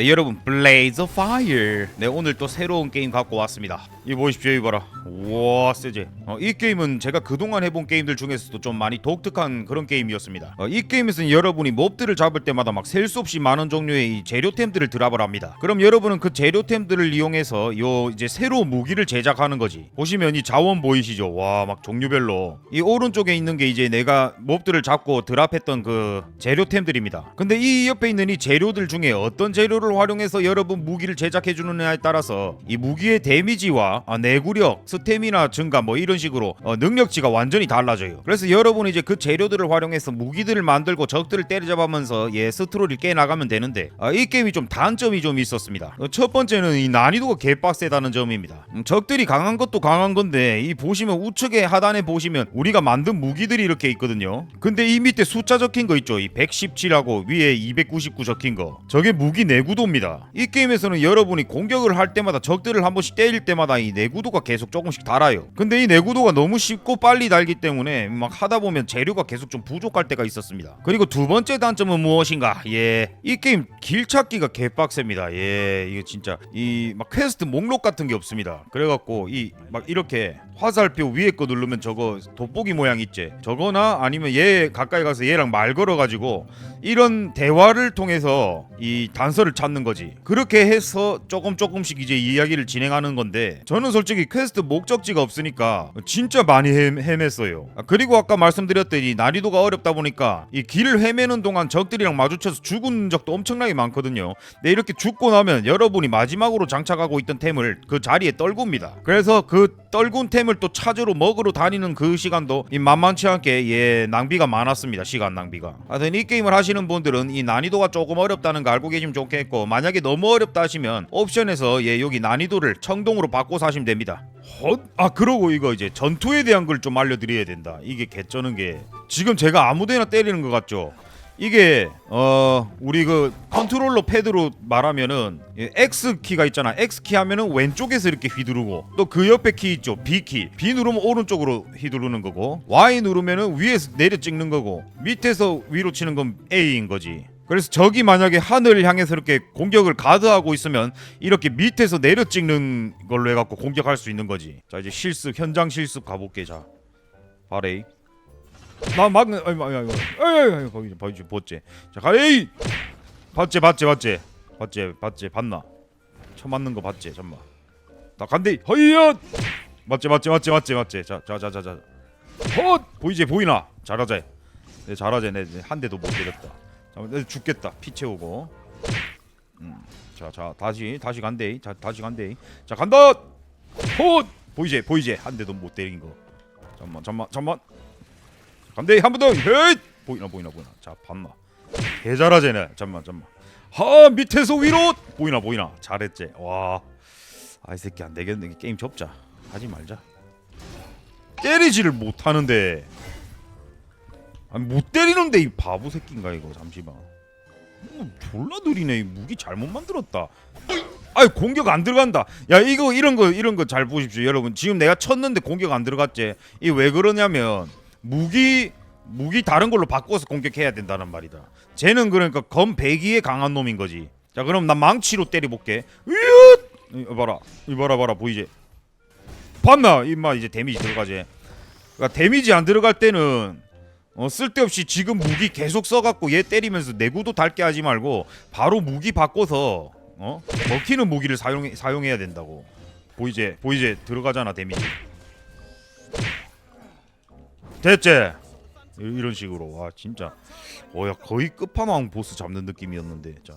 네 여러분 블레이즈 파이어 네 오늘 또 새로운 게임 갖고 왔습니다. 이 보십시오 이봐라. 우와 세제 어, 이 게임은 제가 그동안 해본 게임들 중에서도 좀 많이 독특한 그런 게임이었습니다. 어, 이 게임에서는 여러분이 몹들을 잡을 때마다 막 셀 수 없이 많은 종류의 이 재료템들을 드랍을 합니다. 그럼 여러분은 그 재료템들을 이용해서 요 이제 새로 무기를 제작하는 거지. 보시면 이 자원 보이시죠? 와 막 종류별로. 이 오른쪽에 있는 게 이제 내가 몹들을 잡고 드랍했던 그 재료템들입니다. 근데 이 옆에 있는 이 재료들 중에 어떤 재료를 활용해서 여러분 무기를 제작해 주느냐에 따라서 이 무기의 데미지와 아, 내구력, 스태미나 증가 뭐 이런 식으로 어, 능력치가 완전히 달라져요. 그래서 여러분이 이제 그 재료들을 활용해서 무기들을 만들고 적들을 때려잡으면서 예 스트롤을 깨 나가면 되는데 아, 이 게임이 좀 단점이 좀 있었습니다. 어, 첫 번째는 이 난이도가 개빡세다는 점입니다. 음, 적들이 강한 것도 강한 건데 이 보시면 우측에 하단에 보시면 우리가 만든 무기들이 이렇게 있거든요. 근데 이 밑에 숫자 적힌 거 있죠. 이 117하고 위에 299 적힌 거. 저게 무기 내구도 입니다. 이 게임에서는 여러분이 공격을 할 때마다 적들을 한 번씩 때릴 때마다 이 내구도가 계속 조금씩 달아요. 근데 이 내구도가 너무 쉽고 빨리 달기 때문에 막 하다 보면 재료가 계속 좀 부족할 때가 있었습니다. 그리고 두 번째 단점은 무엇인가? 예, 이 게임 길 찾기가 개빡셉니다. 예, 이거 진짜 이 막 퀘스트 목록 같은 게 없습니다. 그래갖고 이 막 이렇게 화살표 위에 거 누르면 저거 돋보기 모양 있지? 저거나 아니면 얘 가까이 가서 얘랑 말 걸어가지고 이런 대화를 통해서 이 단서를 찾는 거지. 그렇게 해서 조금 조금씩 이제 이야기를 진행하는 건데 저는 솔직히 퀘스트 목적지가 없으니까 진짜 많이 헤, 헤맸어요. 아, 그리고 아까 말씀드렸듯이 난이도가 어렵다 보니까 이 길을 헤매는 동안 적들이랑 마주쳐서 죽은 적도 엄청나게 많거든요. 근데 이렇게 죽고 나면 여러분이 마지막으로 장착하고 있던 템을 그 자리에 떨굽니다. 그래서 그 떨군 템을 또 찾으러 먹으러 다니는 그 시간도 이 만만치 않게 예 낭비가 많았습니다. 시간 낭비가. 하여튼 이 게임을 하시는 분들은 이 난이도가 조금 어렵다는 거 알고 계시면 좋겠고 만약에 너무 어렵다 하시면 옵션에서 예 여기 난이도를 청동으로 바꿔서 하시면 됩니다. 헛? 아 그러고 이거 이제 전투에 대한 걸 좀 알려드려야 된다. 이게 개쩌는 게 지금 제가 아무데나 때리는 것 같죠. 이게 어 우리 그 컨트롤러 패드로 말하면은 이 X 키가 있잖아. X 키 하면은 왼쪽에서 이렇게 휘두르고 또 그 옆에 키 있죠. B 키. B 누르면 오른쪽으로 휘두르는 거고 Y 누르면은 위에서 내려 찍는 거고 밑에서 위로 치는 건 A인 거지. 그래서 적이 만약에 하늘을 향해서 이렇게 공격을 가드하고 있으면 이렇게 밑에서 내려 찍는 걸로 해갖고 공격할 수 있는 거지. 자 이제 실습 현장 실습 가볼게 자. 바레이. 나 막는 아이 아이 아이 아이 거기 봐주지 봤지. 자 가레이. 봤지 봤지 봤지 봤지 봤지 봤나? 처 맞는 거 봤지 잠만. 나 간대 허이엇. 맞지 맞지 맞지 맞지 맞지. 자자자자자. 헛 보이지 보이나? 잘하자. 내 잘하자 내한 대도 못 때렸다. 자, 내 죽겠다. 피 채우고. 음. 자, 자, 다시 다시 간대. 자, 다시 간대. 자, 간다. 헛! 보이지? 보이지? 한 대도 못 때린 거. 잠만, 잠만, 잠만. 간대. 한 번 더. 헤이! 보이나 보이나 보이나. 자, 봤나. 개 잘하제네. 잠만, 잠만. 하, 밑에서 위로. 보이나 보이나. 잘했지. 와. 아, 이 새끼 안 되겠네. 게임 접자. 하지 말자. 때리지를 못 하는데. 아니 못 때리는데 이 바보 새끼인가 이거 잠시만 어, 졸라 느리네 이 무기 잘못 만들었다 아이 공격 안 들어간다 야 이거 이런 거 이런 거 잘 보십시오 여러분 지금 내가 쳤는데 공격 안 들어갔지 이 왜 그러냐면 무기 무기 다른 걸로 바꿔서 공격해야 된다는 말이다. 쟤는 그러니까 검 배기에 강한 놈인 거지. 자 그럼 나 망치로 때려볼게. 으윳 이거 봐라. 이거 봐라 봐라 보이지? 봤나? 임마 이제 데미지 들어가지. 그러니까 데미지 안 들어갈 때는 어 쓸데없이 지금 무기 계속 써갖고 얘 때리면서 내구도 닳게 하지 말고 바로 무기 바꿔서 어? 먹히는 무기를 사용 사용해야 된다고. 보이제 보이제 들어가잖아 데미지 이- 이런 식으로. 와 진짜. 어야 거의 끝판왕 보스 잡는 느낌이었는데 자.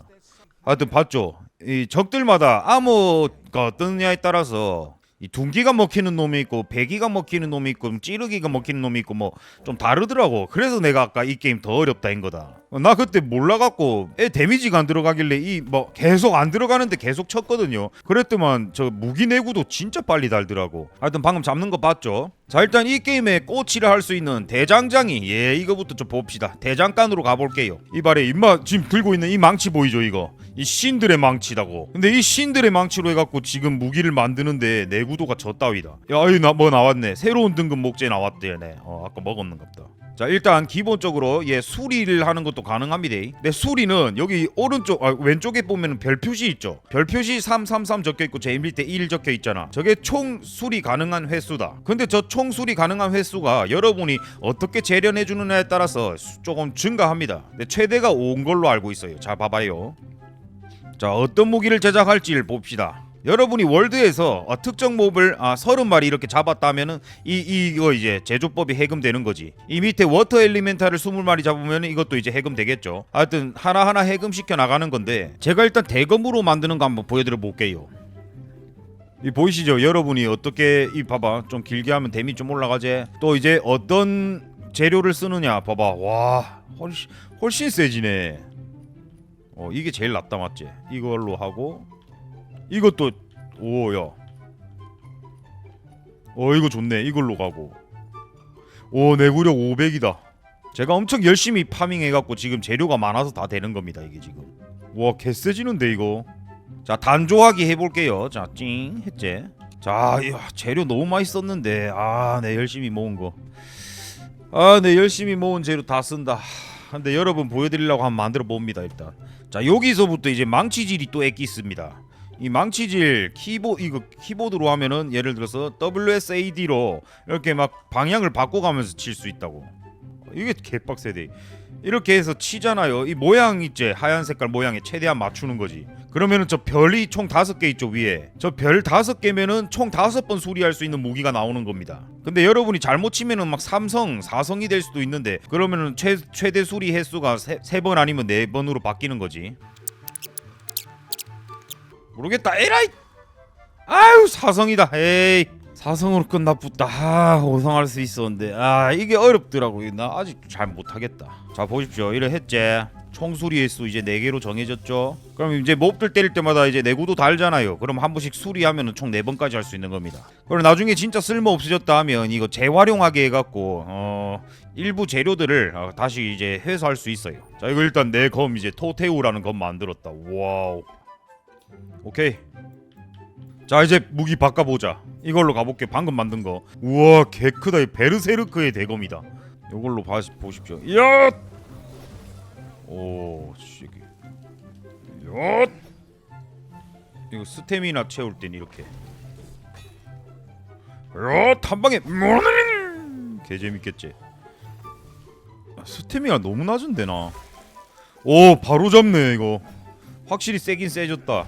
하여튼 봤죠? 이 적들마다 암호가 어떠냐에 따라서 이 둥기가 먹히는 놈이 있고 배기가 먹히는 놈이 있고 찌르기가 먹히는 놈이 있고 뭐 좀 다르더라고. 그래서 내가 아까 이 게임 더 어렵다인 거다. 어, 나 그때 몰라갖고 애 데미지가 안 들어가길래 이 뭐 계속 안 들어가는데 계속 쳤거든요. 그랬더만 저 무기 내구도 진짜 빨리 달더라고. 하여튼 방금 잡는 거 봤죠 자 일단 이 게임에 꼬치를 할 수 있는 대장장이 예 이거부터 좀 봅시다. 대장간으로 가볼게요. 이발에 임마 지금 들고 있는 이 망치 보이죠 이거? 이 신들의 망치다고. 근데 이 신들의 망치로 해갖고 지금 무기를 만드는데 내구도가 저 따위다. 야이 나 뭐 나왔네. 새로운 등급 목재 나왔대네. 어 아까 먹었는갑다 자 일단 기본적으로 예 수리를 하는 것도 가능합니다. 근데 수리는 여기 오른쪽 아, 왼쪽에 보면 별 표시 있죠. 별 표시 333 적혀 있고 제일 밑에 1 적혀 있잖아. 저게 총 수리 가능한 횟수다. 근데 저 총 수리 가능한 횟수가 여러분이 어떻게 재련해 주느냐에 따라서 수- 조금 증가합니다. 근데 최대가 5인 걸로 알고 있어요. 자 봐봐요. 자 어떤 무기를 제작할지 를 봅시다. 여러분이 월드에서 어, 특정 몹을 아, 30마리 이렇게 잡았다면은 이 이거 이제 제조법이 해금되는 거지. 이 밑에 워터 엘리멘탈을 20마리 잡으면 이것도 이제 해금되겠죠. 하여튼 하나하나 해금시켜 나가는 건데 제가 일단 대검으로 만드는 거 한번 보여드려 볼게요. 이 보이시죠? 여러분이 어떻게 이 봐봐 좀 길게 하면 데미 좀 올라가지. 또 이제 어떤 재료를 쓰느냐 봐봐 와 훨씬 훨씬 세지네. 어 이게 제일 낫다 맞지? 이걸로 하고 이것도 오야. 어 이거 좋네. 이걸로 가고. 오 내구력 500이다. 제가 엄청 열심히 파밍해 갖고 지금 재료가 많아서 다 되는 겁니다. 이게 지금. 와 개세지는데 이거. 자 단조하기 해볼게요. 자찡 했지. 자 이야, 재료 너무 많이 썼는데 아내 열심히 모은 거. 아내 열심히 모은 재료 다 쓴다. 근데 여러분 보여드리려고 한번 만들어 봅니다 일단. 자 여기서부터 이제 망치질이 또 엑기스입니다. 이 망치질 키보 이거 키보드로 하면은 예를 들어서 WSAD로 이렇게 막 방향을 바꿔가면서 칠 수 있다고. 이게 개빡세대. 이렇게 해서 치잖아요. 이 모양 있지 하얀 색깔 모양에 최대한 맞추는 거지. 그러면은 저 별이 총 다섯 개 있죠 위에. 저 별 다섯 개면은 총 다섯 번 수리할 수 있는 무기가 나오는 겁니다. 근데 여러분이 잘못 치면은 막 삼성, 사성이 될 수도 있는데 그러면은 최 최대 수리 횟수가 세 번 아니면 네 번으로 바뀌는 거지. 모르겠다. 에라이. 아유 사성이다. 에이. 사성으로 끝나붙다. 아, 오성할 수 있었는데 아 이게 어렵더라고. 나 아직 잘 못하겠다. 자 보십시오. 이래 했지. 총수리 횟수 이제 4개로 정해졌죠. 그럼 이제 몹들 때릴 때마다 이제 내구도 달잖아요. 그럼 한 번씩 수리하면은 총 4번까지 할 수 있는 겁니다. 그리고 나중에 진짜 쓸모 없어졌다 하면 이거 재활용하게 해갖고 어 일부 재료들을 어, 다시 이제 회수할 수 있어요. 자 이거 일단 내 검 이제 토테우라는 검 만들었다. 와우. 오케이. 자 이제 무기 바꿔보자. 이걸로 가볼게. 방금 만든 거. 우와 개 크다. 이 베르세르크의 대검이다. 이걸로 봐 보십시오. 야. 오 씨. 야. 이거 스태미나 채울 땐 이렇게. 야 단방에 개 재밌겠지. 아, 스태미나 너무 낮은데 나. 오 바로 잡네 이거. 확실히 세긴 세졌다.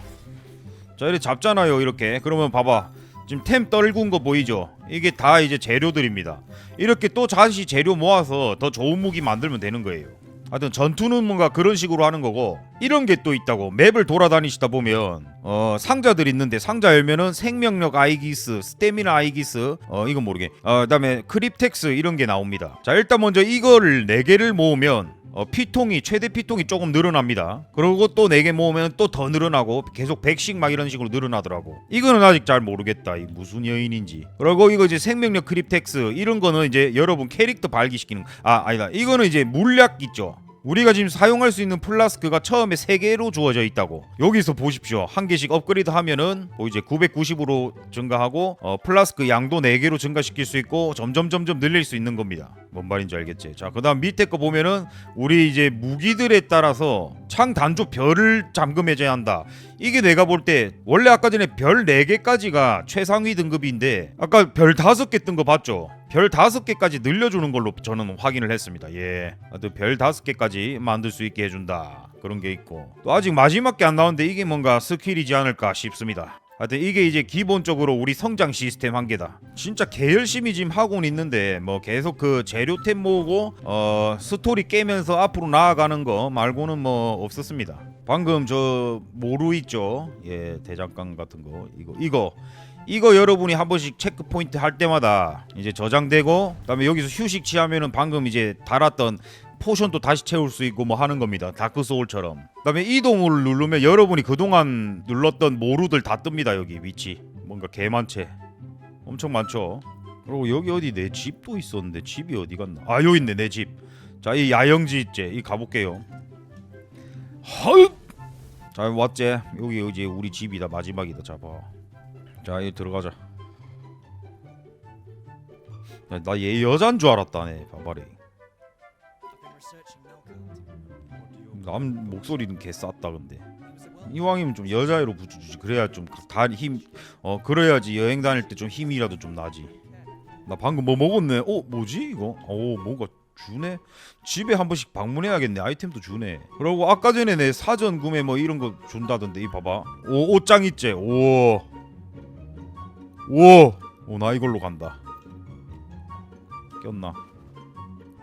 자 이렇게 잡잖아요 이렇게. 그러면 봐봐. 지금 템 떨군 거 보이죠? 이게 다 이제 재료들입니다. 이렇게 또 다시 재료 모아서 더 좋은 무기 만들면 되는 거예요. 하여튼 전투는 뭔가 그런 식으로 하는 거고 이런 게 또 있다고. 맵을 돌아다니시다 보면 어 상자들 있는데 상자 열면은 생명력 아이기스 스태미나 아이기스 어 이건 모르게. 어 그다음에 크립텍스 이런 게 나옵니다. 자 일단 먼저 이거를 4개를 모으면 어, 피통이 최대 피통이 조금 늘어납니다. 그리고 또 4개 모으면 또 더 늘어나고 계속 100씩 막 이런 식으로 늘어나더라고. 이거는 아직 잘 모르겠다. 이 무슨 여인인지. 그리고 이거 이제 생명력 크립텍스 이런 거는 이제 여러분 캐릭터 발기시키는 거. 아 아니다. 이거는 이제 물약 있죠. 우리가 지금 사용할 수 있는 플라스크가 처음에 3개로 주어져 있다고. 여기서 보십시오. 한 개씩 업그레이드 하면은 뭐 이제 990으로 증가하고 어, 플라스크 양도 4개로 증가시킬 수 있고 점점 점점 늘릴 수 있는 겁니다. 뭔 말인지 알겠지? 자 그 다음 밑에 거 보면은 우리 이제 무기들에 따라서 창 단조 별을 잠금해줘야 한다. 이게 내가 볼 때 원래 아까 전에 별 4개까지가 최상위 등급인데 아까 별 5개 뜬 거 봤죠 별 다섯 개까지 늘려주는 걸로 저는 확인을 했습니다. 예, 하여튼 별 다섯 개까지 만들 수 있게 해준다 그런 게 있고 또 아직 마지막 게 안 나오는데 이게 뭔가 스킬이지 않을까 싶습니다. 하여튼 이게 이제 기본적으로 우리 성장 시스템 한 개다. 진짜 개 열심히 지금 하고는 있는데 뭐 계속 그 재료템 모으고 어 스토리 깨면서 앞으로 나아가는 거 말고는 뭐 없었습니다. 방금 저 모루 있죠? 예, 대장간 같은 거 이거 이거 이거 여러분이 한 번씩 체크 포인트 할 때마다 이제 저장되고 그다음에 여기서 휴식 취하면은 방금 이제 달았던 포션도 다시 채울 수 있고 뭐 하는 겁니다. 다크 소울처럼. 그다음에 이동을 누르면 여러분이 그동안 눌렀던 모루들 다 뜹니다. 여기 위치. 뭔가 개 많채. 엄청 많죠. 그리고 여기 어디 내 집도 있었는데 집이 어디 갔나? 아 여기 있네 내 집. 자 이 야영지 있지. 이 가볼게요. 헐. 자 왔지. 여기 이제 우리 집이다 마지막이다. 잡아. 자, 이 들어가자. 나, 나얘 여잔 줄 알았다, 네 반발이. 남 목소리는 개 쌌다 근데. 이왕이면 좀 여자애로 붙여주지. 그래야 좀다힘어 그래야지 여행 다닐 때 좀 힘이라도 좀 나지. 나 방금 뭐 먹었네. 어 뭐지 이거? 어, 뭔가 주네. 집에 한 번씩 방문해야겠네. 아이템도 주네. 그러고 아까 전에 내 사전 구매 뭐 이런 거 준다던데 이 봐봐. 오 옷장 있지. 오. 오오나 이걸로 간다. 꼈나?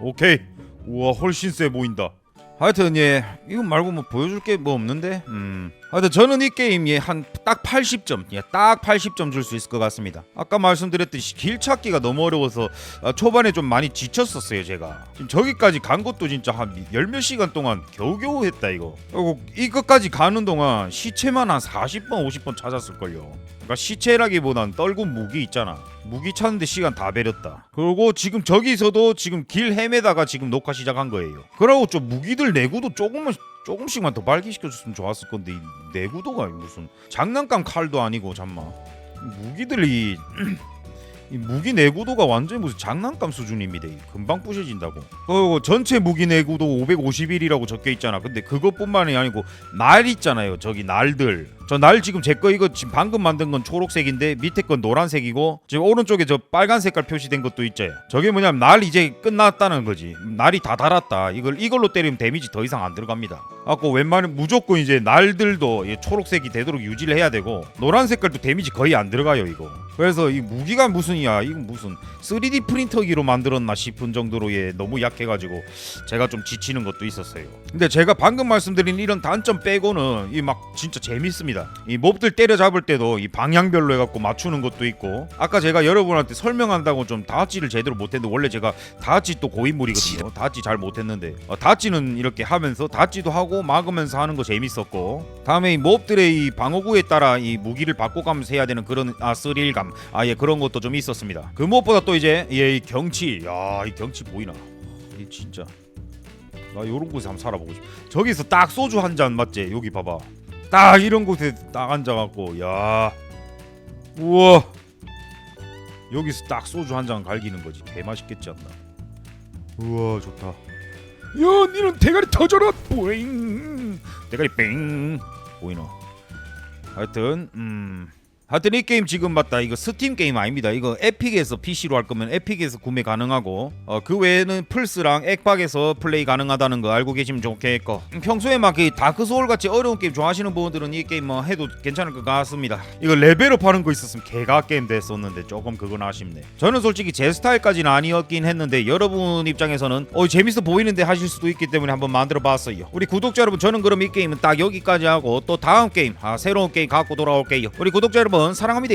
오케이. 우와 훨씬 세 보인다. 하여튼 예. 이건 말고 뭐 보여줄 게 뭐 없는데? 음 하여튼 저는 이 게임 예한 딱 80점 예딱 80점 줄 수 있을 것 같습니다. 아까 말씀드렸듯이 길 찾기가 너무 어려워서 아, 초반에 좀 많이 지쳤었어요 제가. 지금 저기까지 간 것도 진짜 한 열 몇 시간 동안 겨우겨우 했다 이거. 그리고 이것까지 가는 동안 시체만 한 40번 50번 찾았을걸요. 그러니까 시체라기보단 떨군 무기 있잖아. 무기 찾는데 시간 다 베렸다. 그리고 지금 저기서도 지금 길 헤매다가 지금 녹화 시작한 거예요. 그러고 좀 무기들 내구도 조금만 조금씩만 더 발기시켜줬으면 좋았을 건데 이 내구도가 무슨 장난감 칼도 아니고 잠만 무기들이 이 무기 내구도가 완전히 무슨 장난감 수준입니다. 이 금방 부셔진다고. 그리고 전체 무기 내구도 551이라고 적혀 있잖아. 근데 그것뿐만이 아니고 날 있잖아요. 저기 날들. 저 날 지금 제 거 이거 지금 방금 만든 건 초록색인데 밑에 건 노란색이고 지금 오른쪽에 저 빨간 색깔 표시된 것도 있죠. 저게 뭐냐면 날 이제 끝났다는 거지. 날이 다 달았다. 이걸 이걸로 때리면 데미지 더 이상 안 들어갑니다. 아까 웬만하면 무조건 이제 날들도 이 초록색이 되도록 유지를 해야 되고 노란 색깔도 데미지 거의 안 들어가요 이거. 그래서 이 무기가 무슨이야 이건 무슨 3D 프린터기로 만들었나 싶은 정도로 예 너무 약해가지고 제가 좀 지치는 것도 있었어요. 근데 제가 방금 말씀드린 이런 단점 빼고는 이 막 진짜 재밌습니다. 이 몹들 때려잡을 때도 이 방향별로 해갖고 맞추는 것도 있고 아까 제가 여러분한테 설명한다고 좀 다찌를 제대로 못했는데 원래 제가 다찌 또 고인물이거든요. 다찌 잘 못했는데 어, 다찌는 이렇게 하면서 다찌도 하고 막으면서 하는 거 재밌었고 다음에 이 몹들의 이 방어구에 따라 이 무기를 바꿔가면서 해야 되는 그런 아 스릴감 아 예 그런 것도 좀 있었습니다. 그 무엇보다 또 이제 예, 이 경치 야 이 경치 보이나 이 진짜 나 요런 곳에 한번 살아보고 싶어. 저기서 딱 소주 한 잔 맞지? 여기 봐봐. 딱 이런 곳에 딱 앉아갖고 야 우와 여기서 딱 소주 한 잔 갈기는 거지. 개 맛있겠지 않나? 우와 좋다. 야 니는 대가리 터져라 뿌잉 대가리 뺑 보이나? 하여튼 음. 하여튼 이 게임 지금 봤다. 이거 스팀 게임 아닙니다. 이거 에픽에서 PC로 할 거면 에픽에서 구매 가능하고 어, 그 외에는 플스랑 액박에서 플레이 가능하다는 거 알고 계시면 좋겠고. 음, 평소에 막 이 다크 소울 같이 어려운 게임 좋아하시는 분들은 이 게임 뭐 해도 괜찮을 것 같습니다. 이거 레벨업 하는 거 있었으면 개가 게임 됐었는데 조금 그건 아쉽네. 저는 솔직히 제 스타일까지는 아니었긴 했는데 여러분 입장에서는 어 재밌어 보이는데 하실 수도 있기 때문에 한번 만들어 봤어요. 우리 구독자 여러분 저는 그럼 이 게임은 딱 여기까지 하고 또 다음 게임 아 새로운 게임 갖고 돌아올게요. 우리 구독자 여러분 사랑합니다